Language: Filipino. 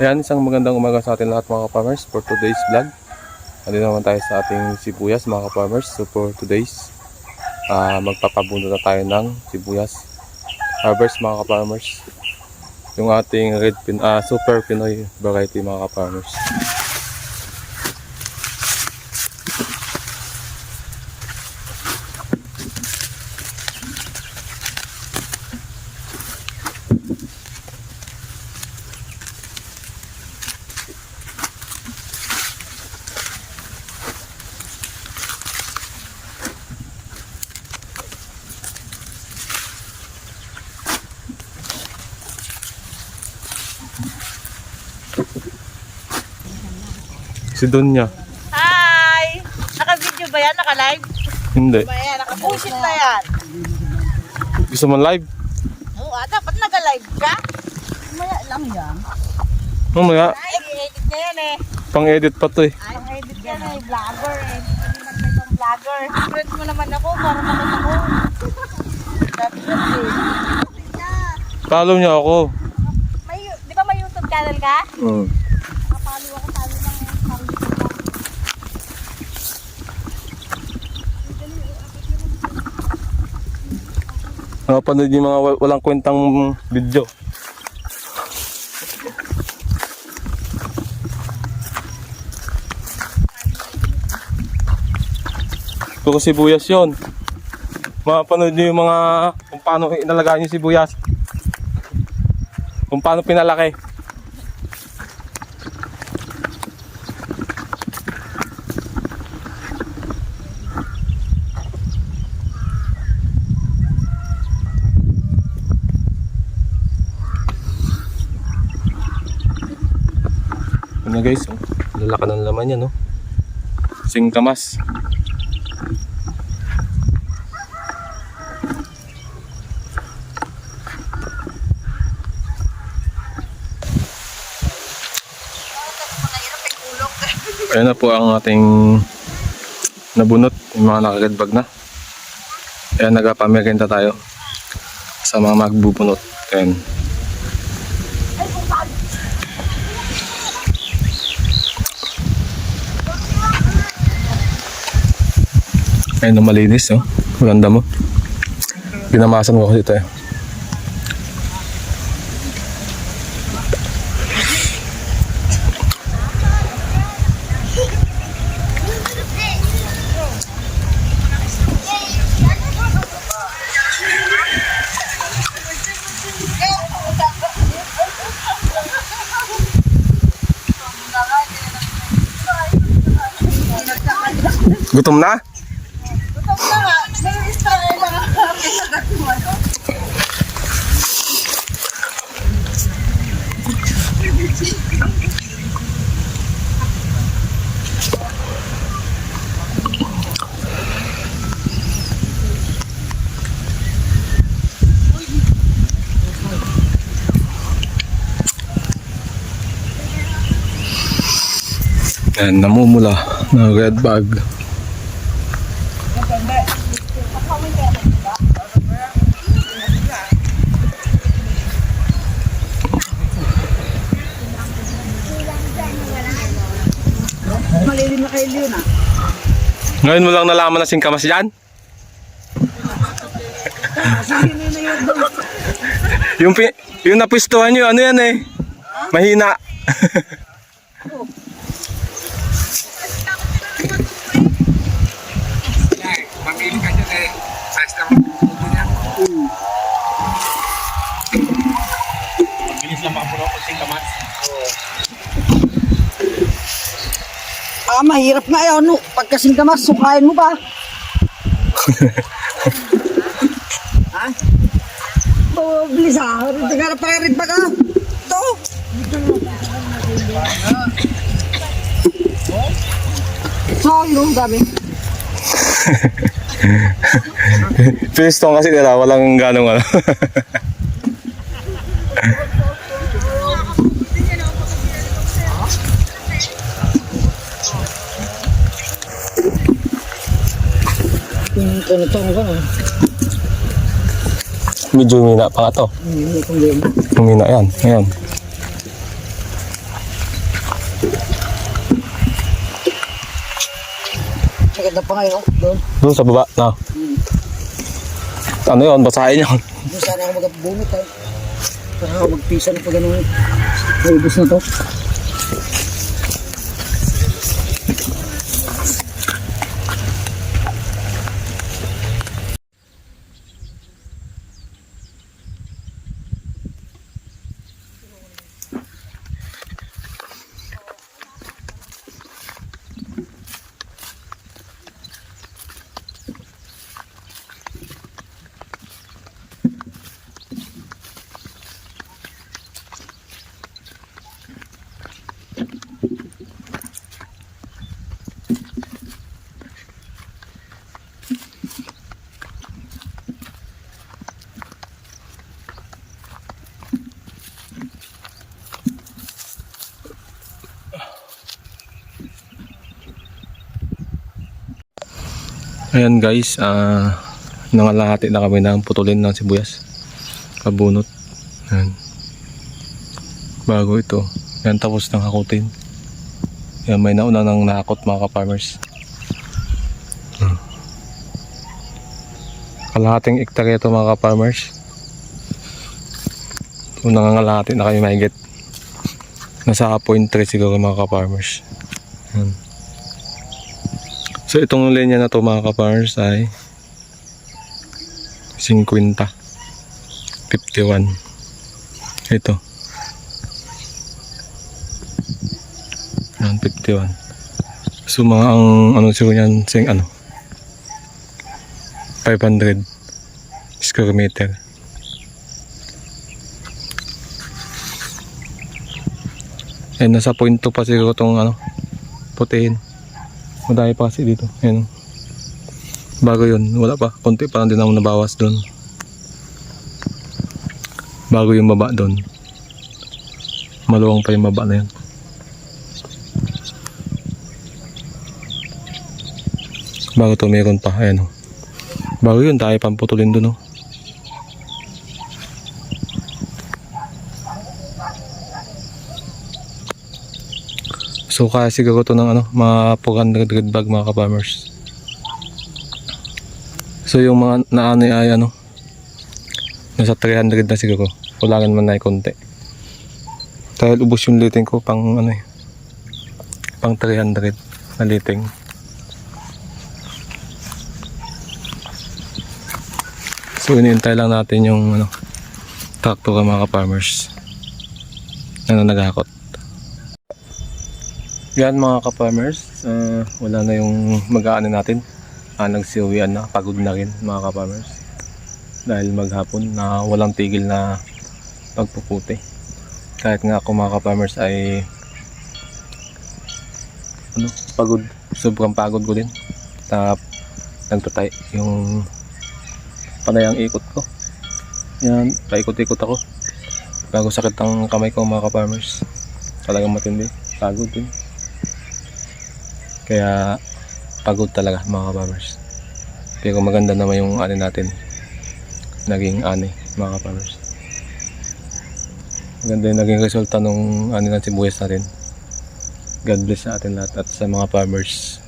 Ayan, isang magandang umaga sa atin lahat mga ka-farmers for today's vlog. Nandito naman tayo sa ating sibuyas mga ka-farmers. So for today's, ah magpapabuno na tayo ng sibuyas harvest mga ka-farmers. Yung ating red pin, ah, super Pinoy variety mga ka-farmers. Si Donya. Hi! Naka-video ba yan? Naka-live? Hindi. Ba yan? Naka-pushit na yan? Gusto mo live? Oo, ah, dapat naka-live ka? Maya lang yan. Mamaya, Ay, edit niya yan eh. pang-edit pa to eh. Ay, edit yan eh. Vlogger eh. Vlogger. Friend mo naman ako para makita ko. Follow niya ako. Channel ka? Mm. Nakapalo ako sa ano lang Nakapanood yung mga wa- walang kwentang video. Ito ko sibuyas yun. Mapanood nyo yung mga kung paano inalagaan yung sibuyas. Kung paano pinalaki. Guys, oh. lalaka ng laman yan, no? Singkamas. Ayan na po ang ating nabunot, yung mga nakagadbag na. Ayan, nagpapamerenda tayo sa mga magbubunot. Ayan. Ayun na malinis, oh. Maganda mo. Pinamasan ko kasi ito eh. Gutom na? Yan, namumula na red bag. Malilim na kayo yun ah. Ngayon mo lang nalaman na singkamas yan? yung, yung napwistuhan nyo, ano yan eh? Mahina. Mamili ka dyan eh. Size lang ang puto niya. Mabilis lang makapuno kung singkamas. Ah, mahirap nga yun. No? Pagkasing ka mas, sukain mo ba? ha? Oh, bilis ah. Hindi ka na parerit ba ka? Ito. So, yun, gabi. Finiston kasi nila, walang ganong ano. Ano to, ano ba? Medyo humina pa nga to. Humina yan. Ayan. Maganda pa ngayon. Oh. Doon. Doon sa baba. Na. Ano yun? Basahin yun. Doon sana ako magpabunot. Ah. Eh. Sana ako magpisa na pag ano. Naubos na to. Ayan guys, ah nangalahati na kami ng putulin ng sibuyas. Kabunot. Ayan. Bago ito. Yan tapos ng hakutin. Yan may nauna nang nakakot mga ka-farmers. Hmm. Kalahating ektarya ito mga ka-farmers. So nangangalahati na kami mahigit. Nasa 0.3 siguro mga ka-farmers. Yan. So itong linya na to mga ka-farmers ay 50 51 ito. Yan 51 so mga ang ano siguro yan sing ano? 500 square meter. Yan, nasa point 2 pa siguro itong ano, putiin. Madami pa kasi dito. Yan. Bago yun, wala pa. Konti pa lang din ako nabawas doon. Bago yung baba doon. Maluwang pa yung baba na yun. Bago to meron pa. Ayan o. Bago yun, tayo pang putulin doon o. So kaya siguro to ng ano, mga 400 bag mga ka-farmers. So yung mga naano ay ano, nasa 300 na siguro. Kulangan man na konti. Dahil ubos yung liting ko pang ano eh, pang 300 na liting. So inintay lang natin yung ano, traktor mga ka-farmers na nagahakot. Yan mga ka-farmers, ah, wala na yung mag-aano natin. Ah, nagsiuwian na, pagod na rin mga ka-farmers. Dahil maghapon na walang tigil na pagpuputi. Kahit nga ako mga ka-farmers ay ano, pagod, sobrang pagod ko din. Tap, nagtatay yung panayang ikot ko. Yan, paikot-ikot ako. Bago sakit ang kamay ko mga ka-farmers. Talagang matindi, pagod din. Kaya pagod talaga mga kabamers. Pero maganda naman yung ani natin. Naging ani mga kabamers. Maganda yung naging resulta nung ani ng sibuyas natin. God bless sa atin lahat at sa mga farmers